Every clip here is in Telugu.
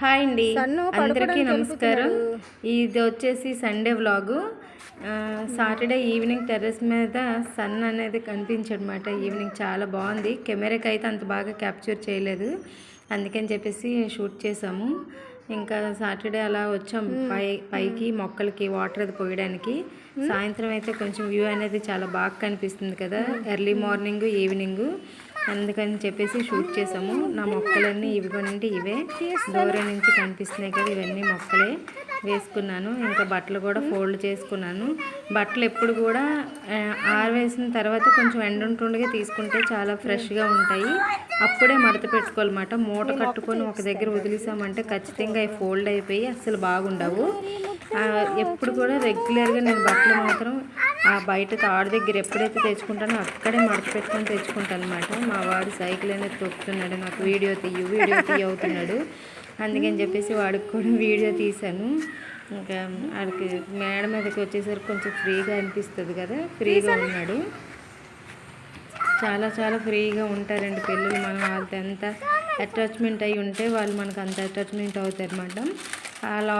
హాయ్ అండి. అందరికీ నమస్కారం. ఇది వచ్చేసి Sunday vlog. Saturday evening terrace మీద సన్ అనేది కనిపించడమాట ఈవినింగ్ చాలా బాగుంది. కెమెరాకి అయితే అంత బాగా క్యాప్చర్ చేయలేదు. అందుకని చెప్పేసి షూట్ చేసాము. ఇంకా సాటర్డే అలా వచ్చాం. పై పైకి మొక్కలకి వాటర్ అది పోయడానికి. సాయంత్రం అయితే కొంచెం వ్యూ అనేది చాలా బాగా కనిపిస్తుంది కదా. Early morning evening. అందుకని చెప్పేసి షూట్ చేసాము. నా మొక్కలన్నీ ఇవిగోనండి ఇవే. దూరం నుంచి కనిపిస్తున్నాయి కదా ఇవన్నీ మొక్కలే వేసుకున్నాను. ఇంకా బట్టలు కూడా ఫోల్డ్ చేసుకున్నాను. బట్టలు ఎప్పుడు కూడా ఆరవేసిన తర్వాత కొంచెం ఎండ ఉంటుండగా తీసుకుంటే చాలా ఫ్రెష్గా ఉంటాయి. అప్పుడే మడత పెట్టుకోవాలన్నమాట. మూట కట్టుకొని ఒక దగ్గర వదిలేసామంటే ఖచ్చితంగా అవి ఫోల్డ్ అయిపోయి అసలు బాగుండవు. ఎప్పుడు కూడా రెగ్యులర్గా నేను బట్టలు మాత్రం ఆ బయట తాడు దగ్గర ఎప్పుడైతే తెచ్చుకుంటానో అక్కడే మడత పెట్టుకొని తెచ్చుకుంటాను అనమాట మా వాడు సైకిల్ అనేది తొక్కుతున్నాడు నాకు వీడియో తీయు వీడియో తీయ అవుతున్నాడు. అందుకని చెప్పేసి వాడికి కూడా వీడియో తీశాను. ఇంకా వాడికి మేడ మీదకి వచ్చేసరికి కొంచెం ఫ్రీగా అనిపిస్తుంది కదా ఫ్రీగా ఉన్నాడు. చాలా చాలా ఫ్రీగా ఉంటారండి పిల్లలు. మనం వాళ్ళతో ఎంత అటాచ్మెంట్ అయి ఉంటే వాళ్ళు మనకు అంత అటాచ్మెంట్ అవుతారు అన్నమాట అలా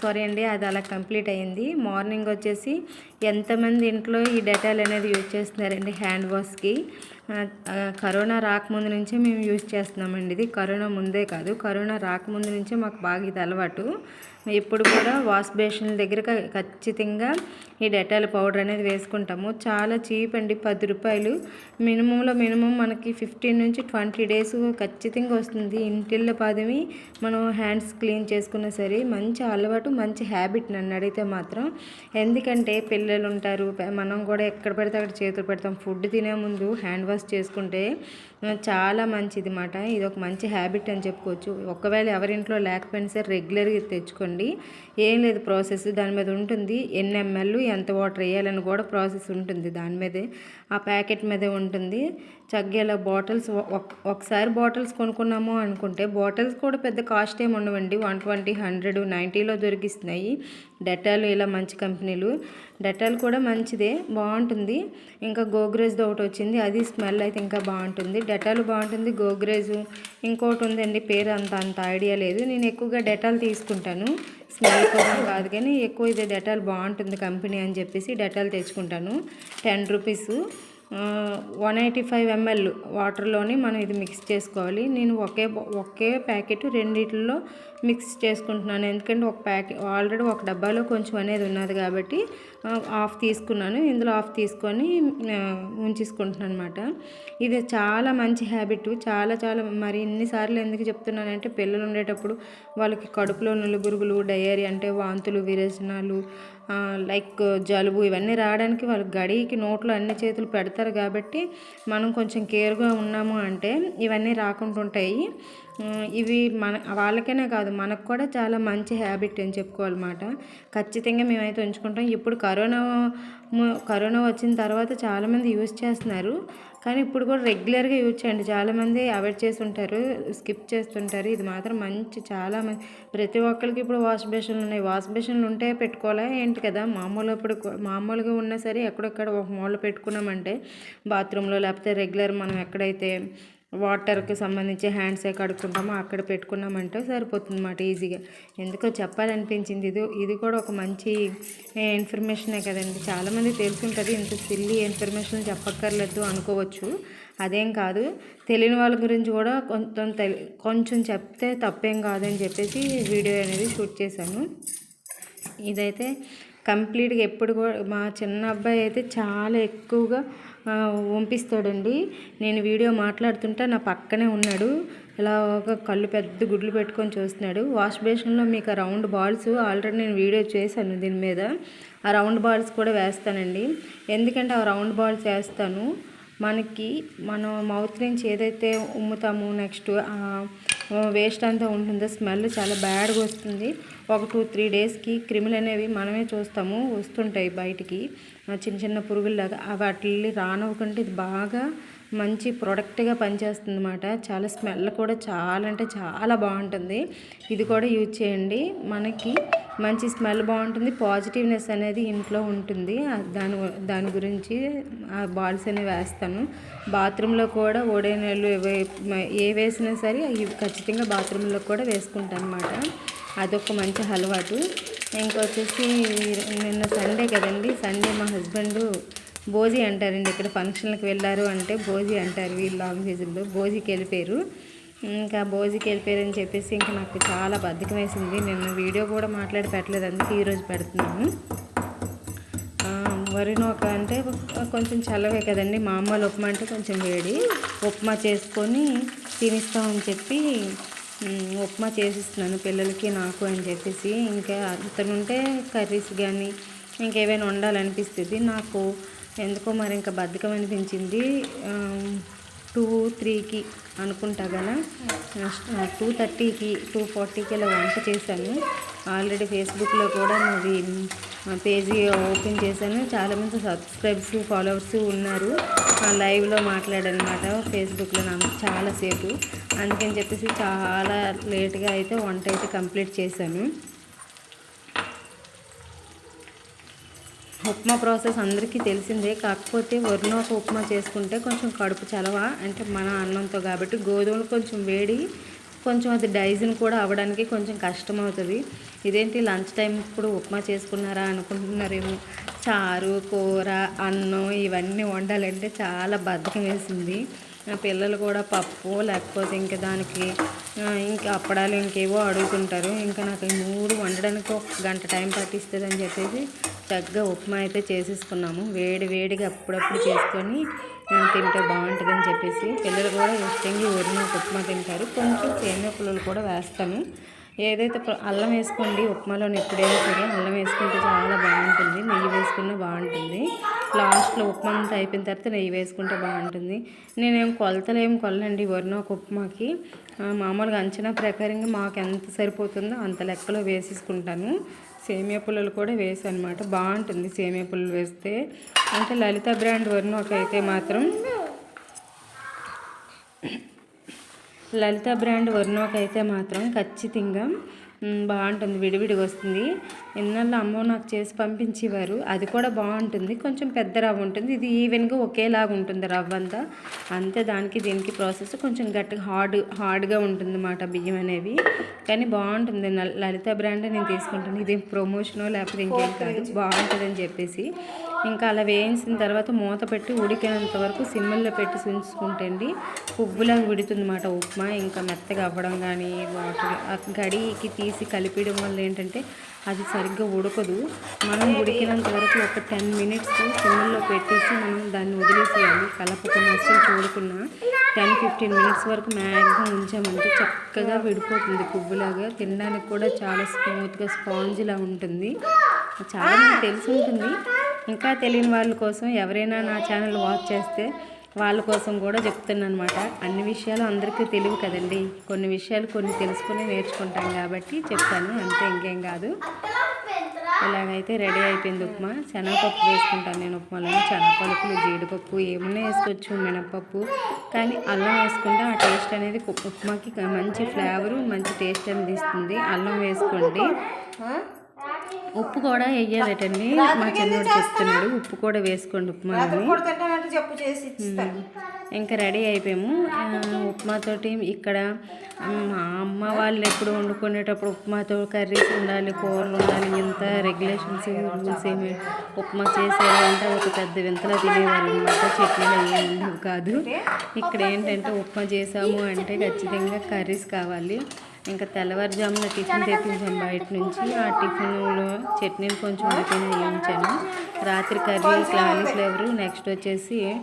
సారీ అండి అది అలా కంప్లీట్ అయ్యింది. మార్నింగ్ వచ్చేసి ఎంతమంది ఇంట్లో ఈ డెటాల్ అనేది యూజ్ చేస్తున్నారండి హ్యాండ్ వాష్కి? కరోనా రాకముందు నుంచే మేము యూజ్ చేస్తున్నామండి ఇది. కరోనా ముందే కాదు. కరోనా రాకముందు నుంచే మాకు బాగా ఇది అలవాటు. ఇప్పుడు కూడా వాష్ బేషన్ల దగ్గర ఖచ్చితంగా ఈ డెటాల్ పౌడర్ అనేది వేసుకుంటాము. చాలా చీప్ అండి. పది రూపాయలు. మినిమంలో మినిమం మనకి ఫిఫ్టీన్ నుంచి ట్వంటీ డేస్ ఖచ్చితంగా వస్తుంది. ఇంటిల్లో పదవి మనం హ్యాండ్స్ క్లీన్ చేసుకున్నా సరే మంచి అలవాటు మంచి హ్యాబిట్ నన్ను అడిగితే మాత్రం. ఎందుకంటే పిల్లలు ఉంటారు మనం కూడా ఎక్కడ పెడితే అక్కడ చేతులు పెడతాం. ఫుడ్ తినే ముందు హ్యాండ్ వాష్ చేసుకుంటే చాలా మంచిది మాట ఇది ఒక మంచి హ్యాబిట్ అని చెప్పుకోవచ్చు. ఒకవేళ ఎవరింట్లో లేకపోయినా సరే రెగ్యులర్గా తెచ్చుకోండి. ఏం లేదు ప్రాసెస్ దాని మీద ఉంటుంది. ఎన్ని ఎంఎల్ ఎంత వాటర్ వేయాలని కూడా ప్రాసెస్ ఉంటుంది దాని మీదే. ఆ ప్యాకెట్ మీదే ఉంటుంది. చగ్గేలా బాటిల్స్ ఒకసారి బాటిల్స్ కొనుక్కున్నాము అనుకుంటే బాటిల్స్ కూడా పెద్ద కాస్ట్ ఏమి ఉండవండి. వన్ ట్వంటీ హండ్రెడ్ నైంటీలో దొరికిస్తున్నాయి. డెటాల్ ఇలా మంచి కంపెనీలు. డెటాల్ కూడా మంచిదే బాగుంటుంది. ఇంకా గోగ్రేజ్ది ఒకటి వచ్చింది అది స్మెల్ అయితే ఇంకా బాగుంటుంది. డెటాల్ బాగుంటుంది గోగ్రేజ్ ఇంకోటి ఉందండి పేరు అంత అంత ఐడియా లేదు. నేను ఎక్కువగా డెటాల్ తీసుకుంటాను. స్మెల్ కోసం కాదు కానీ ఎక్కువ ఇది డెటాల్ బాగుంటుంది కంపెనీ అని చెప్పేసి డెటాల్ తెచ్చుకుంటాను. Ten rupees. One eighty five ML వాటర్లోని మనం ఇది మిక్స్ చేసుకోవాలి. నేను ఒకే ఒకే ప్యాకెట్ రెండిట్లో మిక్స్ చేసుకుంటున్నాను. ఎందుకంటే ఒక ప్యాకెట్ ఆల్రెడీ ఒక డబ్బాలో కొంచెం అనేది ఉన్నది కాబట్టి ఆఫ్ హాఫ్ తీసుకున్నాను. ఇందులో ఆఫ్ తీసుకొని ఉంచేసుకుంటున్నాను అనమాట ఇది చాలా మంచి హ్యాబిట్. చాలా చాలా మరి ఇన్నిసార్లు ఎందుకు చెప్తున్నానంటే పిల్లలు ఉండేటప్పుడు వాళ్ళకి కడుపులో నులుబురుగులు డయేరి అంటే వాంతులు విరేచనాలు లైక్ జలుబు ఇవన్నీ రావడానికి వాళ్ళ గడికి నోట్లో అన్ని చేతులు పెడతారు కాబట్టి మనం కొంచెం కేర్గా ఉన్నాము అంటే ఇవన్నీ రాకుండా ఉంటాయి ఇవి మన వాళ్ళకనే కాదు మనకు కూడా చాలా మంచి హ్యాబిట్ అని చెప్పుకోవాలన్నమాట. ఖచ్చితంగా మేమైతే ఉంచుకుంటాం. ఇప్పుడు కరోనా కరోనా వచ్చిన తర్వాత చాలామంది యూజ్ చేస్తున్నారు. కానీ ఇప్పుడు కూడా రెగ్యులర్గా యూజ్ చేయండి. చాలామంది అవాయిడ్ చేస్తుంటారు స్కిప్ చేస్తుంటారు. ఇది మాత్రం మంచి చాలా మంది ప్రతి ఒక్కరికి ఇప్పుడు వాష్ బేషన్లు ఉన్నాయి. వాష్ బేషన్లు ఉంటే పెట్టుకోవాలా ఏంటి కదా? మామూలు ఇప్పుడు మామూలుగా ఉన్నా సరే ఎక్కడెక్కడ ఒక మూల పెట్టుకున్నామంటే బాత్రూంలో లేకపోతే రెగ్యులర్ మనం ఎక్కడైతే వాటర్కి సంబంధించి హ్యాండ్స్ ఏ కడుక్కుంటామో అక్కడ పెట్టుకున్నామంటే సరిపోతుంది అన్నమాట ఈజీగా. ఎందుకో చెప్పాలనిపించింది. ఇది ఇది కూడా ఒక మంచి ఇన్ఫర్మేషనే కదండి. చాలామంది తెలుసుంటుంది. ఇంత సిల్లి ఇన్ఫర్మేషన్ చెప్పక్కర్లేదు అనుకోవచ్చు. అదేం కాదు. తెలియని వాళ్ళ గురించి కూడా కొంచెం కొంచెం చెప్తే తప్పేం కాదని చెప్పేసి వీడియో అనేది షూట్ చేశాను. ఇదైతే కంప్లీట్గా ఎప్పుడు కూడా మా చిన్న అబ్బాయి అయితే చాలా ఎక్కువగా వంపిస్తాడండి. నేను వీడియో మాట్లాడుతుంటే నా పక్కనే ఉన్నాడు. ఇలా ఒక కళ్ళు పెద్ద గుడ్లు పెట్టుకొని చూస్తున్నాడు. వాష్ బేసిన్లో మీకు ఆ రౌండ్ బాల్స్ ఆల్రెడీ నేను వీడియో చేశాను దీని మీద. ఆ రౌండ్ బాల్స్ కూడా వేస్తానండి. ఎందుకంటే ఆ రౌండ్ బాల్స్ వేస్తాను. మనకి మనం మౌత్ నుంచి ఏదైతే ఉమ్ముతామో నెక్స్ట్ వేస్ట్ అంతా ఉంటుందో స్మెల్ చాలా బ్యాడ్గా వస్తుంది. ఒక టూ త్రీ డేస్కి క్రిములు అనేవి మనమే చూస్తాము వస్తుంటాయి బయటికి. చిన్న చిన్న పురుగుల్లాగా అవి వాటిని రానివ్వకుంటే ఇది బాగా మంచి ప్రోడక్ట్గా పనిచేస్తుంది అన్నమాట చాలా స్మెల్ కూడా చాలా అంటే చాలా బాగుంటుంది. ఇది కూడా యూజ్ చేయండి. మనకి మంచి స్మెల్ బాగుంటుంది. పాజిటివ్నెస్ అనేది ఇంట్లో ఉంటుంది. దాని దాని గురించి ఆ బాల్స్ అనేవి వేస్తాను. బాత్రూంలో కూడా ఓడే ఏ- ఏ వేసినా సరే ఇవి ఖచ్చితంగా బాత్రూంలో కూడా వేసుకుంటాను అనమాట అదొక మంచి అలవాటు. ఇంకొచ్చేసి నిన్న సండే కదండి. సండే మా హస్బెండ్ భోజీ అంటారండి. ఇక్కడ ఫంక్షన్లకు వెళ్ళారు అంటే భోజీ అంటారు వీళ్ళు లాంగ్వేజ్లో భోజీకి వెళ్ళిపోయారు. ఇంకా భోజీకి వెళ్ళిపోయారని చెప్పేసి ఇంకా నాకు చాలా బద్ధకం వేసింది. నేను వీడియో కూడా మాట్లాడి పెట్టలేదు. అందుకే ఈరోజు పెడుతున్నాను. వరి నూక అంటే కొంచెం చల్లవే కదండి. మామూలు ఉప్మా అంటే కొంచెం వేడి. ఉప్మా చేసుకొని తినిస్తామని చెప్పి ఉప్మా చేసిస్తున్నాను పిల్లలకి నాకు అని చెప్పేసి. ఇంకా అతనుంటే కర్రీస్ కానీ ఇంకేమైనా వండాలనిపిస్తుంది నాకు ఎందుకో మరి ఇంకా బద్ధకం అనిపించింది. టూ త్రీకి అనుకుంటా కదా టూ థర్టీకి టూ ఫార్టీకి ఇలా వంట చేశాను. ఆల్రెడీ ఫేస్బుక్లో కూడా నాది పేజీ ఓపెన్ చేశాను. చాలామంది సబ్స్క్రైబ్స్ ఫాలోవర్స్ ఉన్నారు. ఆ లైవ్లో మాట్లాడనమాట. ఫేస్బుక్లో నాకు చాలాసేపు. అందుకని చెప్పేసి చాలా లేట్గా అయితే వంట అయితే కంప్లీట్ చేశాను. ఉప్మా ప్రాసెస్ అందరికీ తెలిసిందే. కాకపోతే వరినొక ఉప్మా చేసుకుంటే కొంచెం కడుపు చలవ? అంటే మన అన్నంతో కాబట్టి గోధుమలు కొంచెం వేడి కొంచెం అది డైజన్ కూడా అవ్వడానికి కొంచెం కష్టం అవుతుంది ఇదేంటి లంచ్ టైం ఇప్పుడు ఉప్మా చేసుకున్నారా అనుకుంటున్నారేమో. చారు కూర అన్నం ఇవన్నీ వండాలంటే చాలా బద్ధకం వేసింది. పిల్లలు కూడా పప్పు లేకపోతే ఇంకా దానికి ఇంకా అప్పడాలు ఇంకేవో అడుగుతుంటారు. ఇంకా నాకు మూడు వండడానికి ఒక గంట టైం పట్టిస్తుంది అని చెప్పేసి చక్కగా ఉప్మా అయితే చేసేసుకున్నాము. వేడి వేడిగా అప్పుడప్పుడు చేసుకొని ఆ, తింటే బాగుంటుందని చెప్పేసి పిల్లలు కూడా ఇష్టంగా ఊరిన ఉప్మా తింటారు. కొంచెం సేమియా పుల్లలు కూడా వేస్తాను. ఏదైతే అల్లం వేసుకోండి ఉప్మాలో ఎప్పుడైనా సరే అల్లం వేసుకుంటే చాలా బాగుంటుంది నెయ్యి వేసుకున్నా బాగుంటుంది. లాస్ట్లో ఉప్మా అంతా అయిపోయిన తర్వాత నెయ్యి వేసుకుంటే బాగుంటుంది. నేనేం కొలతలు ఏం కొల్లండి వరిన ఒక ఉప్మాకి. మామూలుగా అంచనా ప్రకారంగా మాకు ఎంత సరిపోతుందో అంత లెక్కలో వేసేసుకుంటాను. సేమియా పుల్లలు కూడా వేసాను అనమాట బాగుంటుంది సేమియా పుల్లలు వేస్తే. అంటే లలిత బ్రాండ్ వరిన ఒక అయితే మాత్రం లలిత బ్రాండ్ వర్ణోక్ అయితే మాత్రం ఖచ్చితంగా బాగుంటుంది విడివిడిగా వస్తుంది. ఇన్నాళ్ళు అమ్మ నాకు చేసి పంపించేవారు. అది కూడా బాగుంటుంది. కొంచెం పెద్ద రవ్వ ఉంటుంది. ఇది ఈవెన్గా ఒకేలాగా ఉంటుంది రవ్వ అంతా. అంతే దానికి దీనికి ప్రాసెస్ కొంచెం గట్టిగా హార్డ్ హార్డ్గా ఉంటుంది అన్నమాట బియ్యం అనేవి. కానీ బాగుంటుంది. లలిత బ్రాండ్ నేను తీసుకుంటాను. ఇది ప్రమోషనో లేకపోతే ఇంకేం కాదు. బాగుంటుందని చెప్పేసి. ఇంకా అలా వేయించిన తర్వాత మూత పెట్టి ఉడికినంత వరకు సిమ్ముల్లో పెట్టి ఉంచుకుంటే అండి పువ్వులాగా ఉడుతుంది అన్నమాట ఉప్మా. ఇంకా మెత్తగా అవ్వడం కానీ వాటర్ గడికి తీసి కలిపేయడం వల్ల ఏంటంటే అది సరిగ్గా ఉడకదు. మనం ఉడికినంత వరకు ఒక టెన్ మినిట్స్ సిమ్ముల్లో పెట్టేసి మనం దాన్ని వదిలేసేయాలి. కలపకుండా అసలు చూడకుండా టెన్ ఫిఫ్టీన్ మినిట్స్ వరకు మ్యాక్సిమం ఉంచామంటే చక్కగా విడిపోతుంది పువ్వులాగా. తినడానికి కూడా చాలా స్మూత్గా స్పాంజ్లా ఉంటుంది. చాలా మంది తెలిసి ఉంటుంది. ఇంకా తెలియని వాళ్ళ కోసం ఎవరైనా నా ఛానల్ వాచ్ చేస్తే వాళ్ళ కోసం కూడా చెప్తున్నాను అనమాట అన్ని విషయాలు అందరికీ తెలియవు కదండి. కొన్ని విషయాలు కొన్ని తెలుసుకుని నేర్చుకుంటాం కాబట్టి చెప్తాను. అంతే ఇంకేం కాదు. ఇలాగైతే రెడీ అయిపోయింది ఉప్మా. శనగపప్పు వేసుకుంటాను నేను ఉప్మాలో శనగపలుపులు జీడిపప్పు ఏమన్నా వేసుకోవచ్చు మినపప్పు. కానీ అల్లం వేసుకుంటే ఆ టేస్ట్ అనేది ఉప్మాకి మంచి ఫ్లేవరు మంచి టేస్ట్ అనేది ఇస్తుంది. అల్లం వేసుకోండి. ఉప్పు కూడా వేయాలటండి మా చిన్నోడు చెప్తున్నాడు ఉప్పు కూడా వేసుకోండి చెప్పు చేసి ఇస్తాను ఇంకా రెడీ అయిపోయాము. ఉప్మాతోటి ఇక్కడ మా అమ్మ వాళ్ళు ఎప్పుడు వండుకునేటప్పుడు ఉప్మాతో కర్రీస్ ఉండాలి కూరలు ఉండాలి ఇంత రెగ్యులేషన్స్ రూల్స్ ఏమి ఉప్మా చేసేవారంటే ఒక పెద్ద వింతలా తినేవారు అనమాట చట్నీలు ఏమి ఉండవు కాదు. ఇక్కడ ఏంటంటే ఉప్మా చేసాము అంటే ఖచ్చితంగా కర్రీస్ కావాలి. ఇంకా తెల్లవారుజామున టిఫిన్ తెప్పించాం బయట నుంచి. ఆ టిఫిన్లో చట్నీలు కొంచెం ఉడికిన వేయించాను. రాత్రి కర్రీ కాలీఫ్లవర్ నెక్స్ట్ వచ్చేసి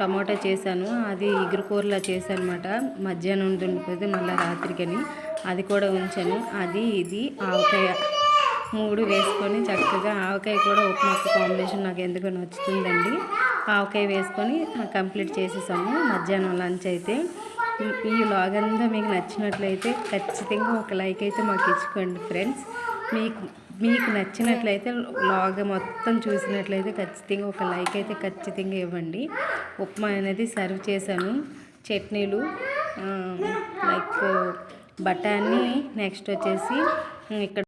టమాటా చేశాను. అది ఇగురు కూరలా చేశాను అనమాట మధ్యాహ్నం ఉండిపోతే మళ్ళీ రాత్రికని. అది కూడా ఉంచాను. అది ఇది ఆవకాయ. మూడు వేసుకొని చక్కగా ఆవకాయ కూడా ఉప్మాకు కాంబినేషన్ నాకు ఎందుకు నచ్చుతుందండి. ఆవకాయ వేసుకొని కంప్లీట్ చేసేసాము. మధ్యాహ్నం లంచ్ అయితే. ఈ వ్లాగ్ అంతా మీకు నచ్చినట్లయితే ఖచ్చితంగా ఒక లైక్ అయితే మాకు ఇచ్చుకోండి ఫ్రెండ్స్. మీకు మీకు నచ్చినట్లయితే లాగ్ మొత్తం చూసినట్లయితే ఖచ్చితంగా ఒక లైక్ అయితే ఖచ్చితంగా ఇవ్వండి. ఉప్మా అనేది సర్వ్ చేశాను. చట్నీలు లైక్ బఠానీ నెక్స్ట్ వచ్చేసి ఇక్కడ